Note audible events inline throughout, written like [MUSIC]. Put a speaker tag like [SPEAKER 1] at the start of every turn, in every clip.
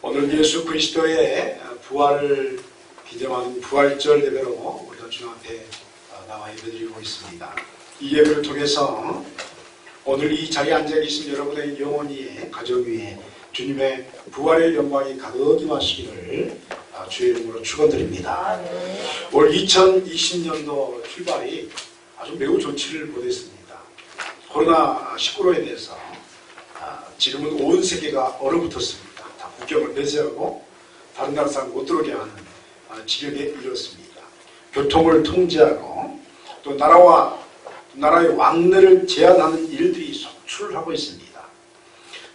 [SPEAKER 1] 오늘 예수 그리스도의 부활을 기념하는 부활절 예배로 우리가 주님 앞에 나와 예배드리고 있습니다. 이 예배를 통해서 오늘 이 자리에 앉아 계신 여러분의 영혼 위에 가정 위에 주님의 부활의 영광이 가득 임하시기를 주의 이름으로 축원드립니다. 올 2020년도 출발이 아주 매우 좋지를 못했습니다. 코로나 19로에 대해서 아, 지금은 온 세계가 얼어붙었습니다. 다 국경을 배제하고 다른 사람 못 들어오게 하는 아, 지경에 이르렀습니다. 교통을 통제하고 또 나라와 나라의 왕래를 제한하는 일들이 속출하고 있습니다.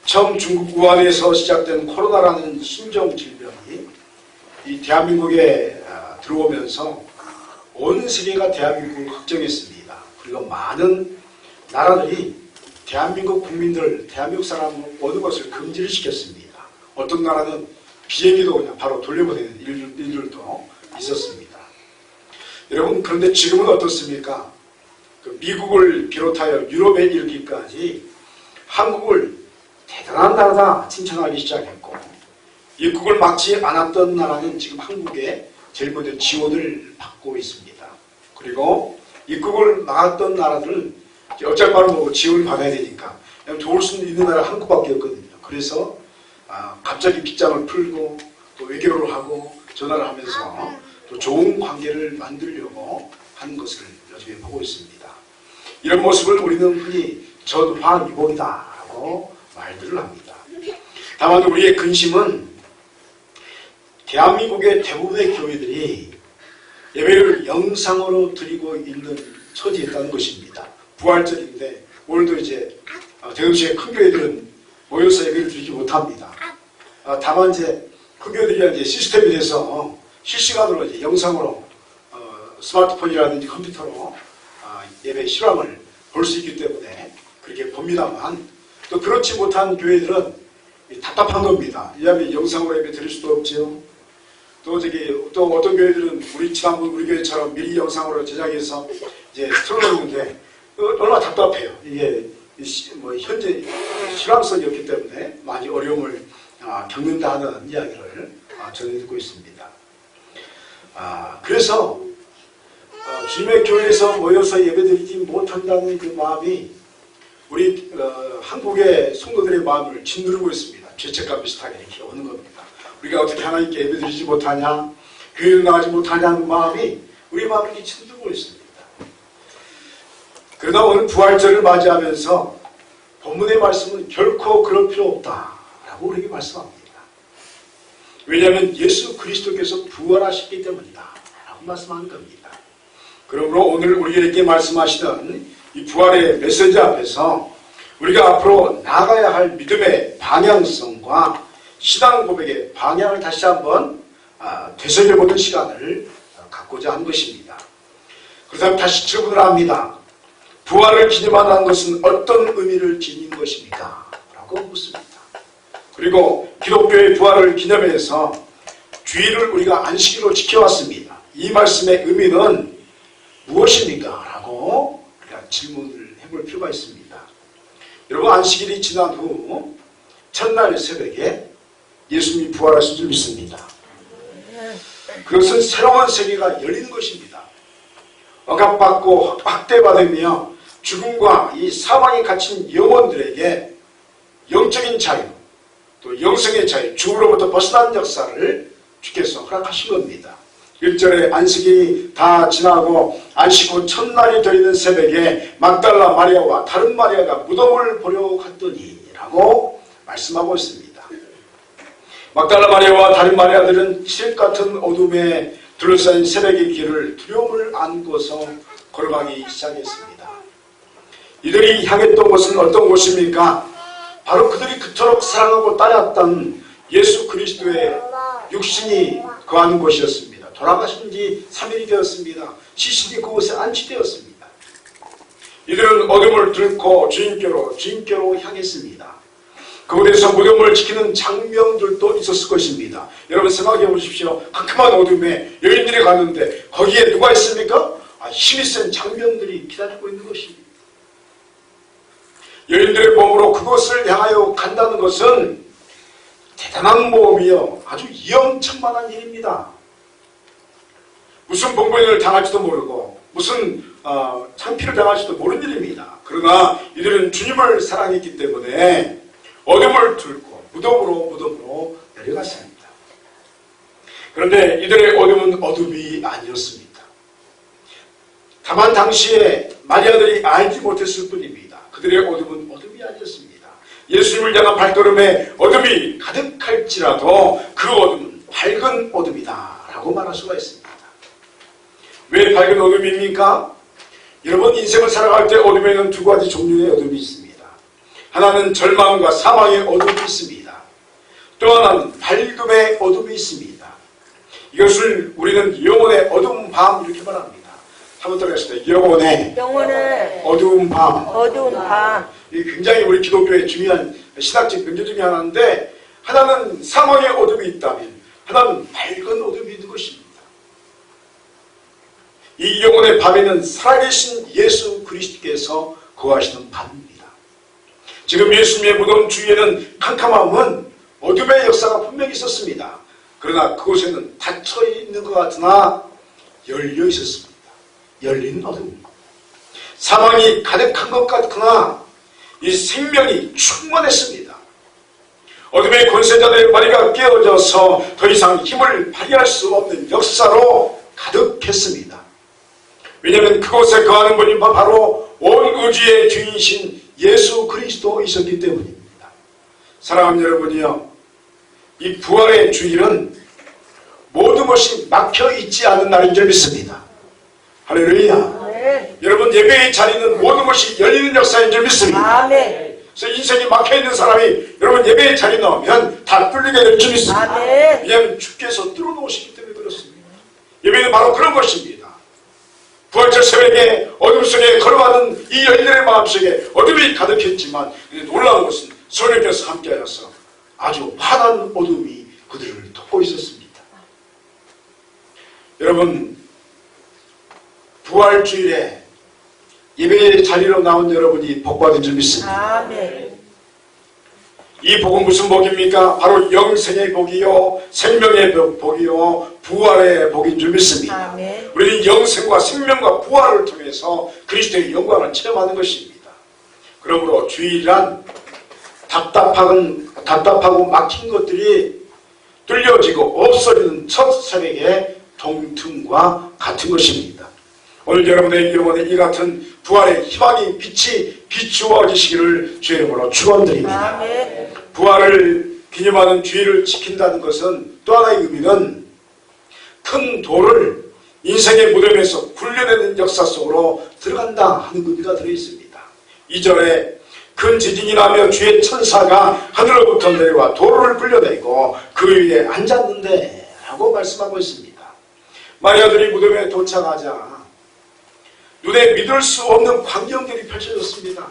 [SPEAKER 1] 처음 중국 우한에서 시작된 코로나라는 신종 질병이 이 대한민국에 아, 들어오면서 온 세계가 대한민국을 걱정했습니다. 그리고 많은 나라들이 대한민국 국민들, 대한민국 사람 모든 것을 금지를 시켰습니다. 어떤 나라는 비행기도 그냥 바로 돌려보내는 일- 일들도 있었습니다. 여러분, 그런데 지금은 어떻습니까? 그 미국을 비롯하여 유럽에 이르기까지 한국을 대단한 나라다 칭찬하기 시작했고, 입국을 막지 않았던 나라는 지금 한국에 제일 먼저 지원을 받고 있습니다. 그리고 입국을 막았던 나라들은 어쩔 뭐 지원을 받아야 되니까 그냥 도울 수 있는 나라 한국밖에 없거든요. 그래서 아, 갑자기 빗장을 풀고 또 외교를 하고 전화를 하면서 또 좋은 관계를 만들려고 하는 것을 요즘에 보고 있습니다. 이런 모습을 우리는 흔히 전화위복이다라고 말들을 합니다. 다만 우리의 근심은 대한민국의 대부분의 교회들이 예배를 영상으로 드리고 있는 처지에 있다는 것입니다. 부활절인데 오늘도 이제 어, 대도시의 큰 교회들은 모여서 예배를 드리지 못합니다. 어, 다만 이제 큰 교회들이 이제 시스템이 돼서 실시간으로 이제 영상으로 어, 스마트폰이라든지 컴퓨터로 어, 예배 실황을 볼 수 있기 때문에 그렇게 봅니다만 또 그렇지 못한 교회들은 답답한 겁니다. 왜냐하면 영상으로 예배 드릴 수도 없지요. 또 저기 또 어떤 교회들은 우리 지난번 우리 교회처럼 미리 영상으로 제작해서 이제 틀어놓는데 어, 얼마나 답답해요. 이게 시- 뭐 현재 실황성이 없기 때문에 많이 어려움을 아, 겪는다는 이야기를 아, 전해 듣고 있습니다. 아, 그래서 어, 주님의 교회에서 모여서 예배드리지 못한다는 그 마음이 우리 어, 한국의 성도들의 마음을 짓누르고 있습니다. 죄책감 비슷하게 이렇게 오는 겁니다. 우리가 어떻게 하나님께 예배드리지 못하냐, 교회를 나가지 못하냐는 마음이 우리 마음을 이렇게 짓누르고 있습니다. 그러다 오늘 부활절을 맞이하면서 본문의 말씀은 결코 그럴 필요 없다 라고 우리에게 말씀합니다. 왜냐하면 예수 그리스도께서 부활하셨기 때문이다 라고 말씀하는 겁니다. 그러므로 오늘 우리에게 말씀하시는 이 부활의 메시지 앞에서 우리가 앞으로 나가야 할 믿음의 방향성과 신앙 고백의 방향을 다시 한번 아, 되새겨보는 시간을 아, 갖고자 한 것입니다. 그렇다면 다시 질문을 합니다. 부활을 기념한다는 것은 어떤 의미를 지닌 것입니까? 라고 묻습니다. 그리고 기독교의 부활을 기념해서 주일을 우리가 안식일로 지켜왔습니다. 이 말씀의 의미는 무엇입니까? 라고 질문을 해볼 필요가 있습니다. 여러분 안식일이 지난 후 첫날 새벽에 예수님이 부활하신 줄 믿습니다. 그것은 새로운 세계가 열리는 것입니다. 억압받고 확대받으며 죽음과 이 사망에 갇힌 영혼들에게 영적인 자유, 또 영성의 자유, 죽음으로부터 벗어난 역사를 주께서 허락하신 겁니다. 1절에 안식이 다 지나고 안식 후 첫날이 되는 새벽에 막달라 마리아와 다른 마리아가 무덤을 보려 갔더니 라고 말씀하고 있습니다. 막달라 마리아와 다른 마리아들은 실 같은 어둠에 둘러싸인 새벽의 길을 두려움을 안고서 걸어가기 시작했습니다. 이들이 향했던 곳은 어떤 곳입니까? 바로 그들이 그토록 사랑하고 따랐던 예수 그리스도의 육신이 거하는 곳이었습니다. 돌아가신 지 3일이 되었습니다. 시신이 그곳에 안치되었습니다. 이들은 어둠을 들고 주인께로 주인께로 향했습니다. 그곳에서 무덤을 지키는 장병들도 있었을 것입니다. 여러분 생각해 보십시오. 캄캄한 어둠에 여인들이 갔는데 거기에 누가 있습니까? 아, 힘이 센 장병들이 기다리고 있는 것입니다. 여인들의 몸으로 그곳을 향하여 간다는 것은 대단한 모험이요. 아주 위험천만한 일입니다. 무슨 봉변을 당할지도 모르고 무슨 어, 창피를 당할지도 모르는 일입니다. 그러나 이들은 주님을 사랑했기 때문에 어둠을 뚫고 무덤으로 무덤으로 내려갔습니다. 그런데 이들의 어둠은 어둠이 아니었습니다. 다만 당시에 마리아들이 알지 못했을 뿐입니다. 그들의 어둠은 어둠이 아니었습니다. 예수님을 향한 발걸음에 어둠이 가득할지라도 그 어둠은 밝은 어둠이다 라고 말할 수가 있습니다. 왜 밝은 어둠입니까? 여러분 인생을 살아갈 때 어둠에는 두 가지 종류의 어둠이 있습니다. 하나는 절망과 사망의 어둠이 있습니다. 또 하나는 밝음의 어둠이 있습니다. 이것을 우리는 영혼의 어두운 밤 이렇게 말합니다. 한번 들어가시다. 영혼의
[SPEAKER 2] 영혼을
[SPEAKER 1] 어두운 밤.
[SPEAKER 2] 어두운 밤,
[SPEAKER 1] 이 굉장히 우리 기독교의 중요한 신학적 명제 중에 하나인데 하나는 사망의 어둠이 있다면 하나는 밝은 어둠이 있는 것입니다. 이 영혼의 밤에는 살아계신 예수 그리스도께서 거하시는 밤입니다. 지금 예수님의 무덤 주위에는 캄캄함은 어둠의 역사가 분명히 있었습니다. 그러나 그곳에는 닫혀 있는 것 같으나 열려 있었습니다. 열린 어둠. 사망이 가득한 것 같으나 이 생명이 충만했습니다. 어둠의 권세자들의 머리가 깨어져서 더 이상 힘을 발휘할 수 없는 역사로 가득했습니다. 왜냐하면 그곳에 거하는 분이 바로 온 우주의 주인이신 예수 그리스도이셨기 때문입니다. 사랑하는 여러분이요. 이 부활의 주일은 모든 것이 막혀 있지 않은 날인 줄 믿습니다. 할렐루야.
[SPEAKER 2] 아멘,
[SPEAKER 1] 여러분 예배의 자리는 모든 것이 열리는 역사인 줄 믿습니다.
[SPEAKER 2] 아멘,
[SPEAKER 1] 그래서 인생이 막혀있는 사람이 여러분 예배의 자리 나오면 다 뚫리게 될 줄 믿습니다.
[SPEAKER 2] 아멘.
[SPEAKER 1] 왜냐하면 주께서 뚫어놓으시기 때문에 그렇습니다. 예배는 바로 그런 것입니다. 부활절 새벽에 어둠 속에 걸어가는 이 열린의 마음속에 어둠이 가득했지만 놀라운 것은 성령께서 함께하여서 아주 환한 어둠이 그들을 덮고 있었습니다. 여러분 부활 주일에 예배의 자리로 나온 여러분이 복받은 줄 믿습니다. 이 복은 무슨 복입니까? 바로 영생의 복이요, 생명의 복- 복이요, 부활의 복인 줄 믿습니다.
[SPEAKER 2] 아멘.
[SPEAKER 1] 우리는 영생과 생명과 부활을 통해서 그리스도의 영광을 체험하는 것입니다. 그러므로 주일이란 답답한, 답답하고 막힌 것들이 뚫려지고 없어지는 첫 새벽의 동틈과 같은 것입니다. 오늘 여러분의 영혼에 이 같은 부활의 희망이 빛이 비추어지시기를 주의 이름으로 축원드립니다. 부활을 기념하는 주의를 지킨다는 것은 또 하나의 의미는 큰 돌을 인생의 무덤에서 굴려내는 역사 속으로 들어간다 하는 의미가 들어있습니다. 이전에 큰 지진이 나며 주의 천사가 하늘로부터 내려와 돌을 굴려내고 그 위에 앉았는데 라고 말씀하고 있습니다. 마리아들이 무덤에 도착하자 눈에 믿을 수 없는 광경들이 펼쳐졌습니다.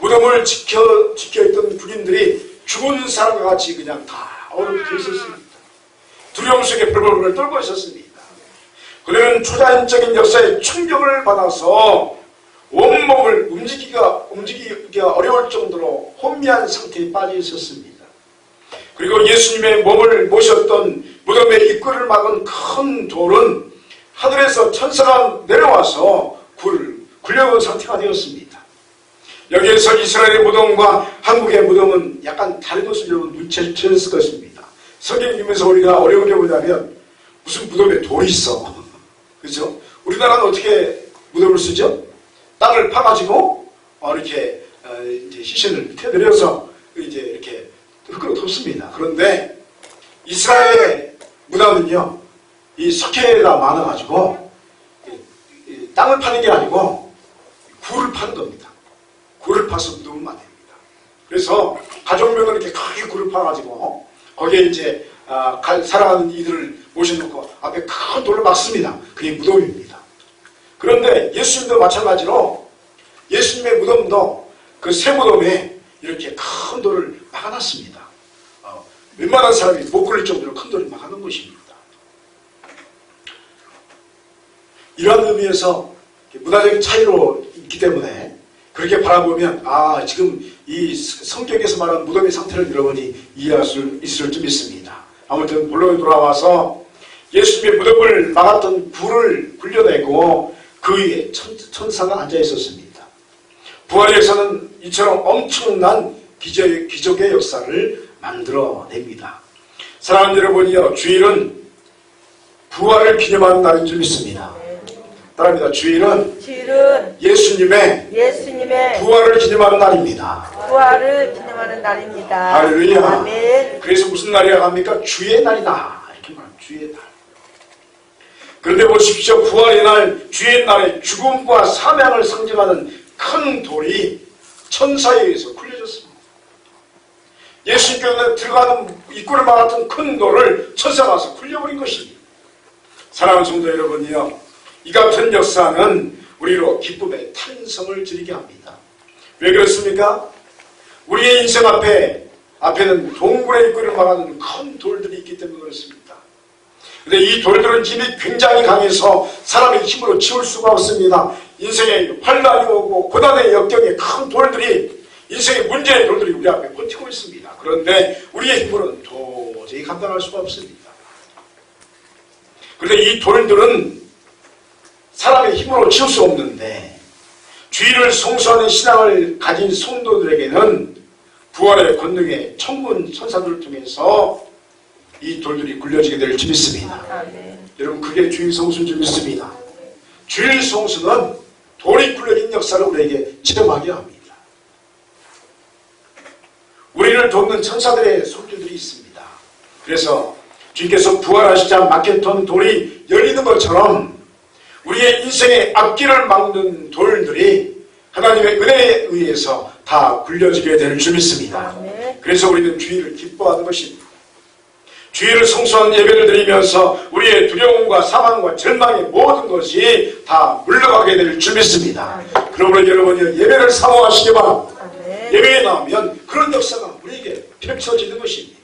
[SPEAKER 1] 무덤을 지켜, 지켜있던 군인들이 죽은 사람과 같이 그냥 다 얼어붙어 있었습니다. 두려움 속에 벌벌벌 떨고 있었습니다. 그들은 초자연적인 역사에 충격을 받아서 온몸을 움직이기가, 움직이기가 어려울 정도로 혼미한 상태에 빠져 있었습니다. 그리고 예수님의 몸을 모셨던 무덤의 입구를 막은 큰 돌은 하늘에서 천사가 내려와서 굴을 굴려온 상태가 되었습니다. 여기에서 이스라엘의 무덤과 한국의 무덤은 약간 다른 것을 여러분 눈치채셨을 것입니다. 성경 읽으면서 우리가 어려운 게 뭐냐면 무슨 무덤에 돌이 있어. [LAUGHS] 그죠? 우리나라는 어떻게 무덤을 쓰죠? 땅을 파가지고 어, 이렇게 어, 이제 시신을 밑에 내려서 이제 이렇게 흙으로 덮습니다. 그런데 이스라엘의 무덤은요, 이 석회가 많아가지고 땅을 파는 게 아니고 굴을 파는 겁니다. 굴을 파서 무덤을 만듭니다. 그래서 가족명을 이렇게 크게 굴을 파가지고 거기에 이제 살아가는 이들을 모셔놓고 앞에 큰 돌을 막습니다. 그게 무덤입니다. 그런데 예수님도 마찬가지로 예수님의 무덤도 그 새 무덤에 이렇게 큰 돌을 막아놨습니다. 어, 웬만한 사람이 못 걸릴 정도로 큰 돌을 막아놓은 것입니다. 이러한 의미에서 문화적인 차이로 있기 때문에 그렇게 바라보면 아 지금 이 성경에서 말하는 무덤의 상태를 여러분이 이해할 수 있을 줄 믿습니다. 아무튼 본론에 돌아와서 예수님의 무덤을 막았던 불을 굴려내고 그 위에 천, 천사가 앉아 있었습니다. 부활에서는 이처럼 엄청난 기적, 기적의 역사를 만들어냅니다. 사랑하는 여러분이요, 주일은 부활을 기념하는 날인 줄 믿습니다. 따라합니다. 주일은
[SPEAKER 2] 주일은
[SPEAKER 1] 예수님의
[SPEAKER 2] 예수님의
[SPEAKER 1] 부활을 기념하는 날입니다.
[SPEAKER 2] 부활을 기념하는 날입니다.
[SPEAKER 1] 할렐루야.
[SPEAKER 2] 아멘.
[SPEAKER 1] 그래서 무슨 날이라고 합니까? 주의 날이다. 이렇게 말합니다. 주의 날. 그런데 보십시오. 부활의 날, 주의 날에 죽음과 사명을 상징하는 큰 돌이 천사에 의해서 굴려졌습니다. 예수님께서 들어가는 입구를 막았던 큰 돌을 천사가 와서 굴려버린 것입니다. 사랑하는 성도 여러분이요. 이 같은 역사는 우리로 기쁨의 탄성을 드리게 합니다. 왜 그렇습니까? 우리의 인생 앞에 앞에는 동굴의 입구를 막아놓는 큰 돌들이 있기 때문에 그렇습니다. 근데 이 돌들은 힘이 굉장히 강해서 사람의 힘으로 치울 수가 없습니다. 인생에 환란이 오고 고난의 역경에 큰 돌들이 인생의 문제의 돌들이 우리 앞에 버티고 있습니다. 그런데 우리의 힘으로는 도저히 감당할 수가 없습니다. 그런데 이 돌들은 사람의 힘으로 치울 수 없는데 주의를 송수하는 신앙을 가진 성도들에게는 부활의 권능의 천군 천사들을 통해서 이 돌들이 굴려지게 될 줄 믿습니다.
[SPEAKER 2] 아멘.
[SPEAKER 1] 여러분 그게 주일 성수인 줄 믿습니다. 주일 성수는 돌이 굴려진 역사를 우리에게 체험하게 합니다. 우리를 돕는 천사들의 손길들이 있습니다. 그래서 주님께서 부활하시자 막혔던 돌이 열리는 것처럼 우리의 인생의 앞길을 막는 돌들이 하나님의 은혜에 의해서 다 굴려지게 될 줄 믿습니다. 그래서 우리는 주의를 기뻐하는 것입니다. 주의를 성수한 예배를 드리면서 우리의 두려움과 사망과 절망의 모든 것이 다 물러가게 될 줄 믿습니다. 그러므로 여러분이 예배를 사모하시기 바랍니다. 예배에 나오면 그런 역사가 우리에게 펼쳐지는 것입니다.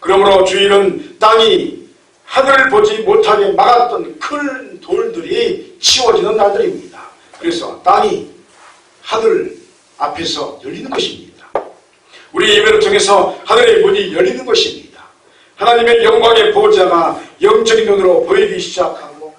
[SPEAKER 1] 그러므로 주일은 땅이 하늘을 보지 못하게 막았던 큰 돌들이 치워지는 날들입니다. 그래서 땅이 하늘 앞에서 열리는 것입니다. 우리 예배를 통해서 하늘의 문이 열리는 것입니다. 하나님의 영광의 보호자가 영적인 눈으로 보이기 시작하고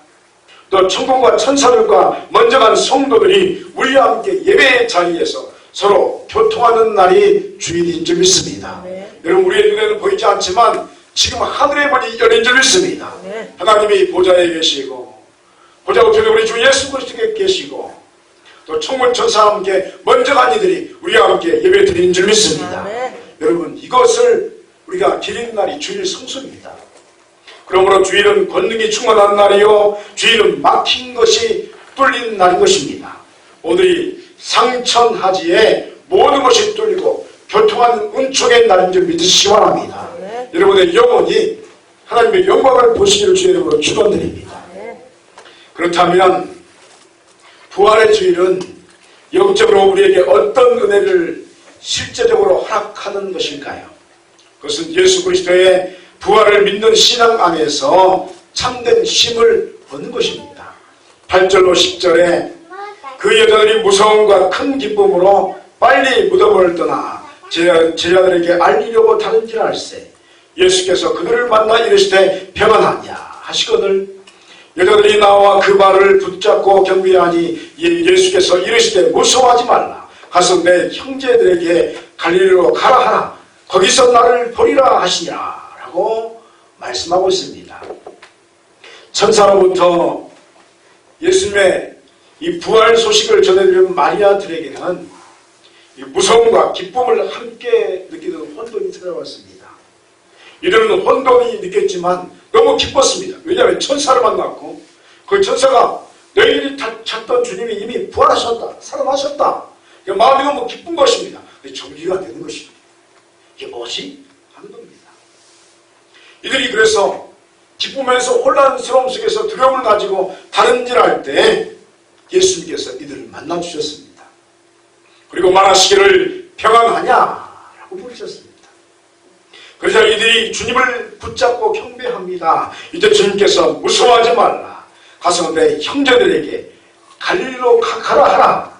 [SPEAKER 1] 또 천국과 천사들과 먼저 간 성도들이 우리와 함께 예배의 자리에서 서로 교통하는 날이 주일인 줄 믿습니다.
[SPEAKER 2] 네.
[SPEAKER 1] 여러분 우리의 눈에는 보이지 않지만 지금 하늘의 문이 열린 줄 믿습니다.
[SPEAKER 2] 네.
[SPEAKER 1] 하나님이 보좌에 계시고 보좌 우편에 우리 주 예수 그리스도께 계시고 또 천군 천사와 함께 먼저 간 이들이 우리와 함께 예배 드리는 줄 믿습니다.
[SPEAKER 2] 아멘.
[SPEAKER 1] 여러분 이것을 우리가 기린 날이 주일 성수입니다. 그러므로 주일은 권능이 충만한 날이요 주일은 막힌 것이 뚫린 날인 것입니다. 오늘이 상천하지에 모든 것이 뚫리고 교통하는 은총의 날인 줄 믿으시기 바랍니다.
[SPEAKER 2] 네.
[SPEAKER 1] 여러분의 영혼이 하나님의 영광을 보시기를 주의 이름으로 축원드립니다. 그렇다면 부활의 주일은 영적으로 우리에게 어떤 은혜를 실제적으로 허락하는 것일까요? 그것은 예수 그리스도의 부활을 믿는 신앙 안에서 참된 힘을 얻는 것입니다. 8절로 10절에 그 여자들이 무서움과 큰 기쁨으로 빨리 무덤을 떠나 제- 제자들에게 알리려고 다른지 알세 예수께서 그들을 만나 이르시되 평안하냐 하시거늘 여자들이 나와 그 발을 붙잡고 경비하니 예- 예수께서 이르시되 무서워하지 말라. 가서 내 형제들에게 갈릴리로 가라 하라. 거기서 나를 보리라 하시니라. 라고 말씀하고 있습니다. 천사로부터 예수님의 이 부활 소식을 전해드린 마리아들에게는 이 무서움과 기쁨을 함께 느끼는 혼돈이 찾아왔습니다. 이들은 혼돈이 느꼈지만 너무 기뻤습니다. 왜냐하면 천사를 만났고 그 천사가 다 찾던 주님이 이미 부활하셨다. 살아나셨다. 그 마음이 너무 기쁜 것입니다. 정리가 되는 것입니다. 이게 뭐지? 하는 겁니다. 이들이 그래서 기쁘면서 혼란스러움 속에서 두려움을 가지고 다른 일 할 때 예수님께서 이들을 만나 주셨습니다. 그리고 말하시기를 평안하냐라고 물으셨습니다. 그러자 이들이 주님을 붙잡고 경배합니다. 이때 주님께서 무서워하지 말라. 가서 내 형제들에게 갈릴리로 가- 가라 하라.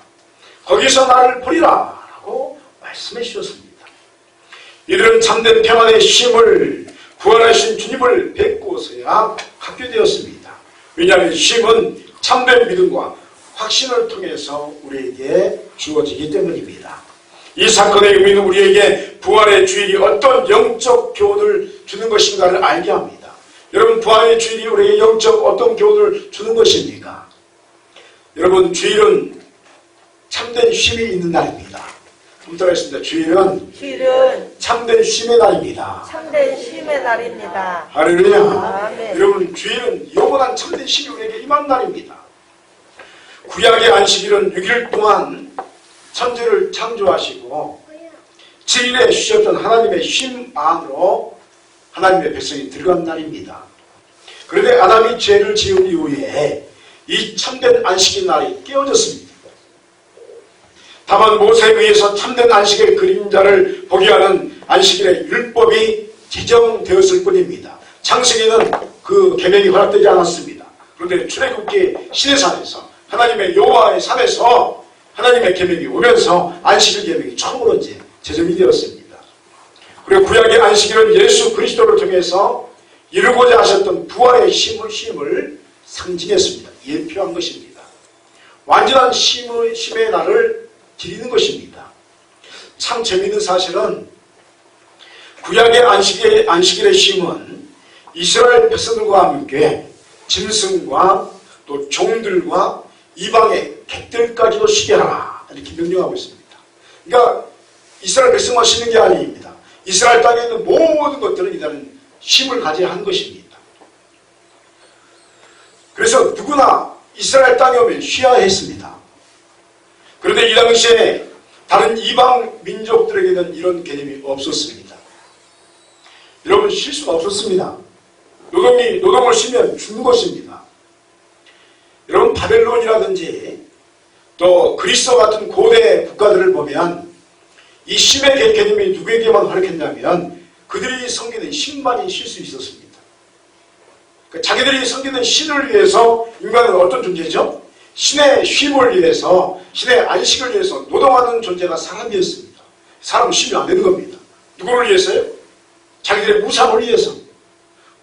[SPEAKER 1] 거기서 나를 보리라. 라고 말씀해 주셨습니다. 이들은 참된 평안의 쉼을 부활하신 주님을 뵙고서야 갖게 되었습니다. 왜냐하면 쉼은 참된 믿음과 확신을 통해서 우리에게 주어지기 때문입니다. 이 사건의 의미는 우리에게 부활의 주일이 어떤 영적 교훈을 주는 것인가를 알게 합니다. 여러분 부활의 주일이 우리에게 영적 어떤 교훈을 주는 것입니까? 여러분 주일은 참된 쉼이 있는 날입니다. 검토하겠습니다. 주일은
[SPEAKER 2] 주일은
[SPEAKER 1] 참된 쉼의 날입니다.
[SPEAKER 2] 참된 쉼의 날입니다.
[SPEAKER 1] 할렐루야.
[SPEAKER 2] 아멘.
[SPEAKER 1] 여러분 주일은 영원한 참된 쉼이 우리에게 임한 날입니다. 구약의 안식일은 6일 동안 천지를 창조하시고 7일에 쉬셨던 하나님의 쉼 안으로 하나님의 백성이 들어간 날입니다. 그런데 아담이 죄를 지은 이후에 이 참된 안식일 날이 깨어졌습니다. 다만 모세에 의해서 참된 안식의 그림자를 보게 하는 안식일의 율법이 지정되었을 뿐입니다. 창세기는 그 계명이 허락되지 않았습니다. 그런데 출애굽기 시내산에서 하나님의 여호와의 산에서 하나님의 계명이 오면서 안식일 계명이 처음으로 이제 제정이 되었습니다. 그리고 구약의 안식일은 예수 그리스도를 통해서 이루고자 하셨던 부활의 쉼을, 쉼을 상징했습니다. 예표한 것입니다. 완전한 쉼의, 쉼의 날을 기리는 것입니다. 참 재미있는 사실은 구약의 안식의, 안식일의 쉼은 이스라엘 백성들과 함께 짐승과 또 종들과 이방의 객들까지도 쉬게 하라 이렇게 명령하고 있습니다. 그러니까 이스라엘 백성만 쉬는 게 아닙니다. 이스라엘 땅에 있는 모든 것들은 이제는 쉼을 가져야 하는 것입니다. 그래서 누구나 이스라엘 땅에 오면 쉬어야 했습니다. 그런데 이 당시에 다른 이방 민족들에게는 이런 개념이 없었습니다. 여러분 쉴 수가 없었습니다. 노동이 노동을 쉬면 죽는 것입니다. 여러분 바벨론이라든지 또 그리스도 같은 고대 국가들을 보면 이 개- 개념이 누구에게만 활약했냐면 그들이 섬기는 신만이 쉴 수 있었습니다. 그 자기들이 섬기는 신을 위해서 인간은 어떤 존재죠? 신의 쉼을 위해서 신의 안식을 위해서 노동하는 존재가 사람이었습니다. 사람 쉬면 안 되는 겁니다. 누구를 위해서요? 자기들의 우상을 위해서.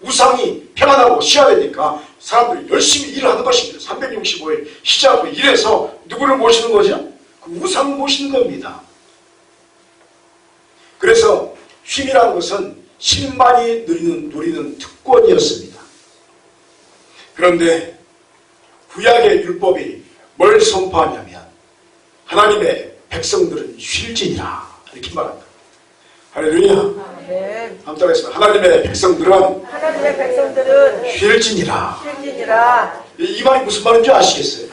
[SPEAKER 1] 우상이 평안하고 쉬어야 되니까 사람들이 열심히 일을 하는 것입니다. 365일 쉬지 않고 일해서 누구를 모시는 거죠? 그 우상을 모시는 겁니다. 그래서 쉼이라는 것은 쉼만이 누리는, 누리는 특권이었습니다. 그런데 구약의 율법이 뭘 선포하냐면 하나님의 백성들은 쉴지니라 이렇게 말합니다. 할렐루야. 따라했습니다. 하나님의 백성들은
[SPEAKER 2] 하나님의 백성들은
[SPEAKER 1] 쉴지니라.
[SPEAKER 2] 쉴지니라
[SPEAKER 1] 이 말이 무슨 말인지 아시겠어요?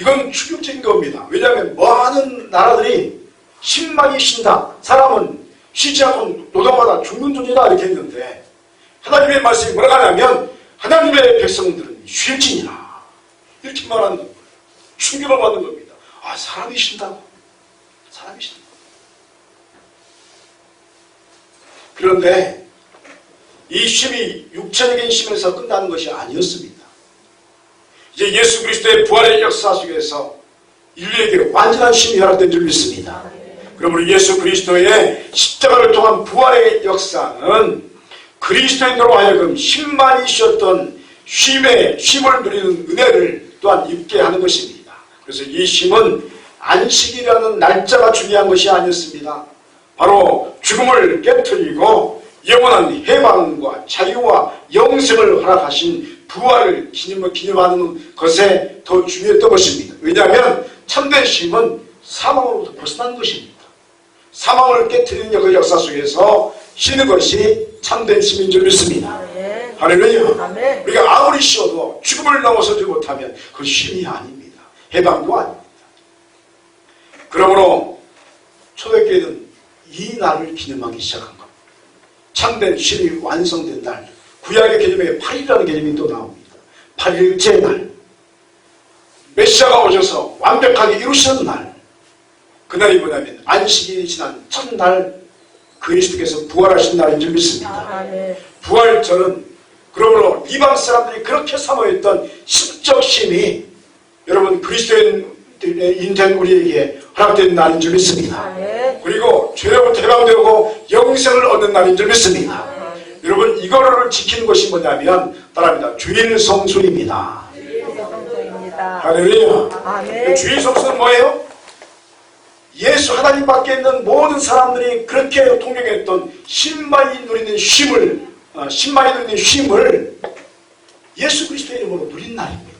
[SPEAKER 1] 이건 충격적인 겁니다. 왜냐하면 많은 나라들이 신만이 쉰다. 사람은 쉬지 않고 노동하다 죽는 존재다 이렇게 했는데 하나님의 말씀이 뭐라고 하냐면 하나님의 백성들은 쉴지니라. 이렇게 말하는 겁니다. 충격을 받는 겁니다. 아 사람이 쉰다고. 사람이 쉰다. 그런데 이 쉼이 육체적인 쉼에서 끝나는 것이 아니었습니다. 이제 예수 그리스도의 부활의 역사 속에서 인류에게 완전한 쉼이 허락된 줄 믿습니다. 그러므로 예수 그리스도의 십자가를 통한 부활의 역사는 그리스도인으로 하여금 쉼만이 쉬었던 쉼의 쉼을 누리는 은혜를 또한 입게 하는 것입니다. 그래서 이 쉼은 안식이라는 날짜가 중요한 것이 아니었습니다. 바로 죽음을 깨뜨리고 영원한 해방과 자유와 영생을 허락하신 부활을 기념, 기념하는 것에 더 중요했던 것입니다. 왜냐하면 참된 쉼은 사망으로부터 벗어나는 것입니다. 사망을 깨뜨리는 그 역사 속에서 쉬는 것이 참된 쉼인 줄 믿습니다. 할렐루야. 우리가 아무리 쉬어도 죽음을 넘어서지 못하면 그 쉼이 아닙니다. 해방도 아닙니다. 그러므로 초대교회는 이 날을 기념하기 시작한 겁니다. 참된 쉼이 완성된 날. 구약의 개념에 8일이라는 개념이 또 나옵니다. 8일째 날. 메시아가 오셔서 완벽하게 이루시는 날. 그날이 뭐냐면 안식일이 지난 첫날 그리스도께서 부활하신 날인 줄 믿습니다.
[SPEAKER 2] 아멘.
[SPEAKER 1] 부활절은 그러므로 이방 사람들이 그렇게 사모했던 심적 힘이 여러분 그리스도인 인 된 우리에게 허락된 날인 줄 믿습니다.
[SPEAKER 2] 아멘.
[SPEAKER 1] 그리고 죄로부터 해방되고 영생을 얻는 날인 줄 믿습니다. 여러분 이거를 지키는 것이 뭐냐면 따라합니다. 주일 성수입니다.
[SPEAKER 2] 성수입니다.
[SPEAKER 1] 할렐루야.
[SPEAKER 2] 아멘.
[SPEAKER 1] 주일 성수는 뭐예요? 예수 하나님 밖에 있는 모든 사람들이 그렇게 통용했던 신만이 누리는 쉼을 어, 신만이 누리는 쉼을 예수 그리스도의 이름으로 누린 날입니다.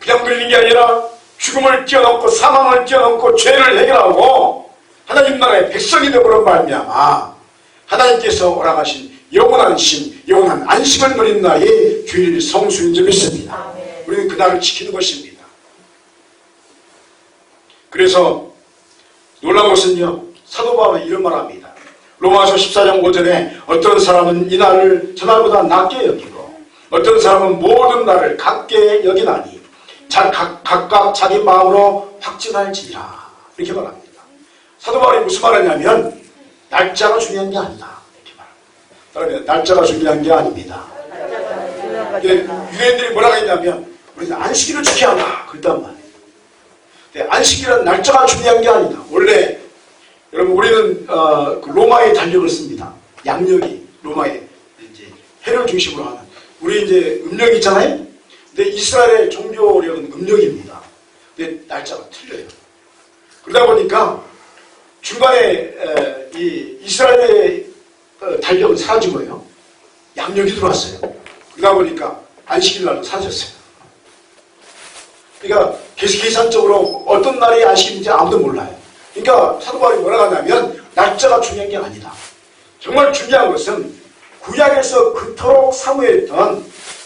[SPEAKER 1] 그냥 누리는 게 아니라 죽음을 뛰어넘고 사망을 뛰어넘고 죄를 해결하고 하나님 나라의 백성이 되므로 말미암아 하나님께서 허락하신 영원한 신, 영원한 안식을 누리는 날이 주일 성수인 줄 믿습니다. 우리는 그날을 지키는 것입니다. 그래서 것은요, 사도 바울이 이런 말 합니다. 로마서 14장 5절에 어떤 사람은 이 날을 저날보다 낮게 여기고 어떤 사람은 모든 날을 같게 여기나니 자, 각, 각각 자기 마음으로 확증할지니라 이렇게 말합니다. 사도 바울이 무슨 말하냐면 날짜가 중요한 게 아니다 이렇게 말합니다. 그러면 날짜가 중요한 게 아닙니다. 근데 유대인들이 뭐라고 했냐면 우리는 안식일을 지켜야 한다 그랬단 말이에요. 안식일은 날짜가 중요한 게 아니다. 원래 여러분 우리는 어, 그 로마의 달력을 씁니다. 양력이 로마의 이제 해를 중심으로 하는 우리 이제 음력이 있잖아요. 근데 이스라엘의 종교력은 음력입니다. 근데 날짜가 틀려요. 그러다 보니까 중간에 에, 이 이스라엘의 어, 달력은 사라진 거예요. 양력이 들어왔어요. 그러다 보니까 안식일 날도 사라졌어요. 그러니까 계속 계산적으로 어떤 날이 안식일인지 아무도 몰라요. 그러니까 사도 바울이 뭐라고 하냐면 날짜가 중요한 게 아니다. 정말 중요한 것은 구약에서 그토록 사모했던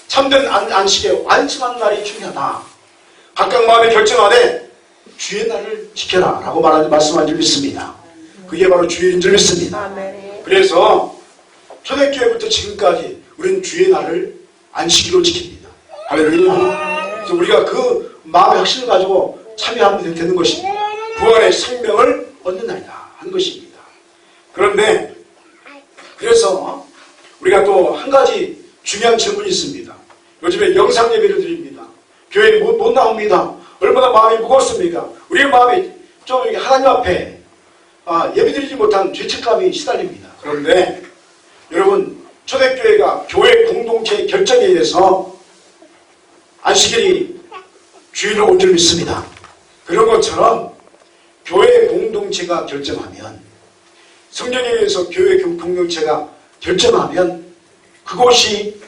[SPEAKER 1] 참된 안, 안식의 완성한 날이 중요하다. 각각 마음에 결정하되 주의 날을 지켜라 라고 말하는 말씀한 줄 믿습니다. 그게 바로 주일인 줄 믿습니다. 그래서 초대교회부터 지금까지 우리는 주의 날을 안식일로 지킵니다. 할렐루야. 그래서 우리가 그 마음의 확신을 가지고 참여하면 되는 것입니다. 부활의 생명을 얻는 날이다 하는 것입니다. 그런데 그래서 우리가 또 한 가지 중요한 질문이 있습니다. 요즘에 영상 예배를 드립니다. 교회에 못, 못 나옵니다. 얼마나 마음이 무겁습니까? 우리의 마음이 좀 하나님 앞에 아, 예배드리지 못한 죄책감이 시달립니다. 그런데 여러분 초대교회가 교회 공동체의 결정에 의해서 안식일이 주일로 온 줄 믿습니다. 그런 것처럼 교회 공동체가 결정하면 성경에 의해서 교회 공동체가 결정하면 그곳이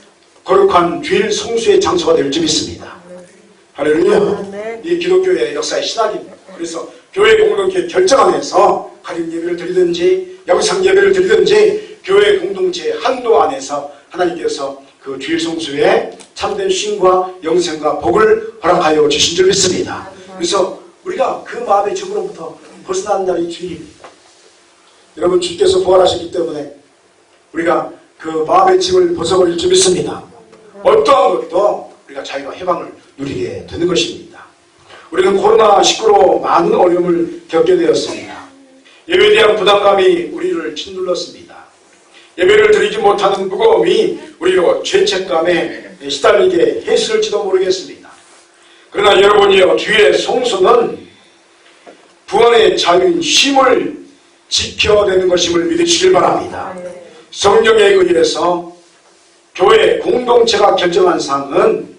[SPEAKER 1] 거룩한 주일 성수의 장소가 될 줄 믿습니다. 할렐루야. 이 기독교의 역사의 신학입니다. 그래서 교회 공동체 결정 안에서 가림 예배를 드리든지 영상 예배를 드리든지 교회 공동체의 한도 안에서 하나님께서 그 주일 성수의 참된 쉼과 영생과 복을 허락하여 주신 줄 믿습니다. 그래서 우리가 그 마음의 증으로부터 벗어난 날이 주일입니다. 여러분 주께서 부활하셨기 때문에 우리가 그 마음의 짐을 벗어버릴 줄 믿습니다. 어떠한 것도 우리가 자유와 해방을 누리게 되는 것입니다. 우리는 코로나19로 많은 어려움을 겪게 되었습니다. 예배에 대한 부담감이 우리를 짓눌렀습니다. 예배를 드리지 못하는 무거움이 우리로 죄책감에 시달리게 했을지도 모르겠습니다. 그러나 여러분이요, 주의 성수는 부활의 자유인 쉼을 지켜내는 것임을 믿으시길 바랍니다.
[SPEAKER 2] 아멘.
[SPEAKER 1] 성경에 의해서 교회 공동체가 결정한 사항은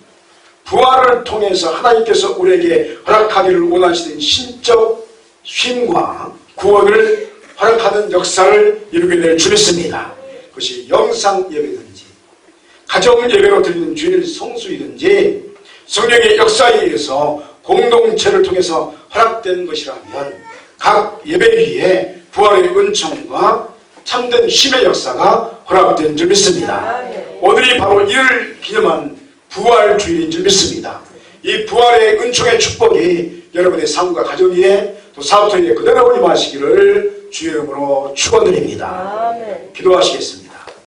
[SPEAKER 1] 부활을 통해서 하나님께서 우리에게 허락하기를 원하시는 신적 쉼과 구원을 허락하는 역사를 이루게 될 줄 믿습니다. 그것이 영상 예배든지 가정 예배로 드리는 주일 성수이든지 성령의 역사에 의해서 공동체를 통해서 허락된 것이라면 각 예배위에 부활의 은총과 참된 쉼의 역사가 허락된 줄 믿습니다. 오늘이 바로 이를 기념한 부활 주일인 줄 믿습니다. 이 부활의 은총의 축복이 여러분의 삶과 가정 위에 또 사업터 위에 그대로 임하시기를 주의 이름으로 축원드립니다. 기도하시겠습니다.